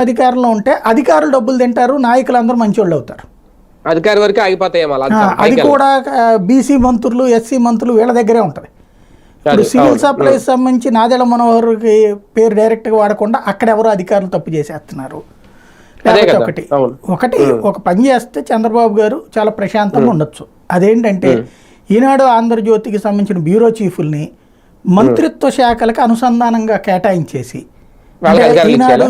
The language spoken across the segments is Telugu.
అధికారంలో ఉంటే అధికారులు డబ్బులు తింటారు నాయకులు అందరూ మంచోళ్ళు అవుతారు. అధికారి వరకు ఆగిపోతాయేమో అలా ఆ, అది కూడా బీసీ మంత్రులు ఎస్సీ మంత్రులు వీళ్ళ దగ్గరే ఉంటుంది. ఇప్పుడు సివిల్ సప్లైస్ సంబంధించి నాదెళ్ళ మనోహర్కి పేరు డైరెక్ట్గా వాడకుండా అక్కడ ఎవరో అధికారులు తప్పు చేసేస్తున్నారు. లేకపోతే ఒకటి. ఒకటి ఒక పని చేస్తే చంద్రబాబు గారు చాలా ప్రశాంతంగా ఉండొచ్చు. అదేంటంటే ఈనాడు ఆంధ్రజ్యోతికి సంబంధించిన బ్యూరో చీఫుల్ని మంత్రిత్వ శాఖలకు అనుసంధానంగా కేటాయించేసి ఈనాడు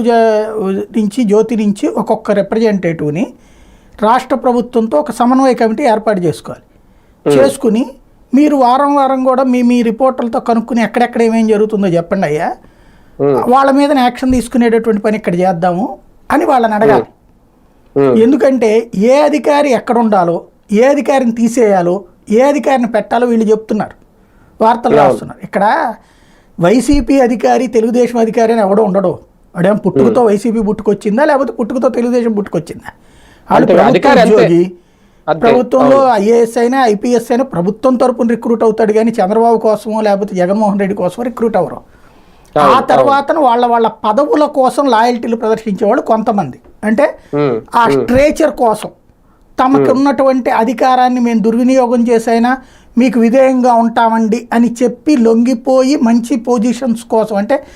నుంచి జ్యోతి నుంచి ఒక్కొక్క రిప్రజెంటేటివ్ని రాష్ట్ర ప్రభుత్వంతో ఒక సమన్వయ కమిటీ ఏర్పాటు చేసుకోవాలి. చేసుకుని మీరు వారం వారం కూడా మీ మీ రిపోర్టర్లతో కనుక్కుని ఎక్కడెక్కడ ఏమేం జరుగుతుందో చెప్పండి అయ్యా. వాళ్ళ మీద యాక్షన్ తీసుకునేటటువంటి పని ఇక్కడ చేద్దాము అని వాళ్ళని అడగాలి. ఎందుకంటే ఏ అధికారి ఎక్కడ ఉండాలో ఏ అధికారిని తీసేయాలో ఏ అధికారిని పెట్టాలో వీళ్ళు చెప్తున్నారు. వార్తలు రాస్తున్నారు. ఇక్కడ వైసీపీ అధికారి తెలుగుదేశం అధికారి అని ఎవడో ఉండడు. వాడేం పుట్టుకతో వైసీపీ పుట్టుకొచ్చిందా? లేకపోతే పుట్టుకతో తెలుగుదేశం పుట్టుకొచ్చిందా? వాళ్ళు ప్రభుత్వ. ఉద్యోగి ప్రభుత్వంలో ఐఏఎస్ అయినా ఐపీఎస్ అయినా ప్రభుత్వం తరపున రిక్రూట్ అవుతాడు కానీ చంద్రబాబు కోసమో లేకపోతే జగన్మోహన్ రెడ్డి కోసమో రిక్రూట్ అవ్వరు. ఆ తర్వాత వాళ్ళ వాళ్ళ పదవుల కోసం లాయల్టీలు ప్రదర్శించే వాళ్ళు కొంతమంది. అంటే ఆ స్ట్రేచర్ కోసం తమకు ఉన్నటువంటి అధికారాన్ని మేము దుర్వినియోగం చేసైనా మీకు విధేయంగా ఉంటామండి అని చెప్పి లొంగిపోయి మంచి పొజిషన్స్ కోసం అంటే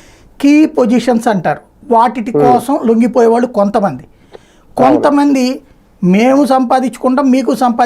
కీ పొజిషన్స్ అంటారు. వాటి కోసం లొంగిపోయే వాళ్ళు కొంతమంది. కొంతమంది మేము సంపాదించుకుంటాం మీకు సంపాది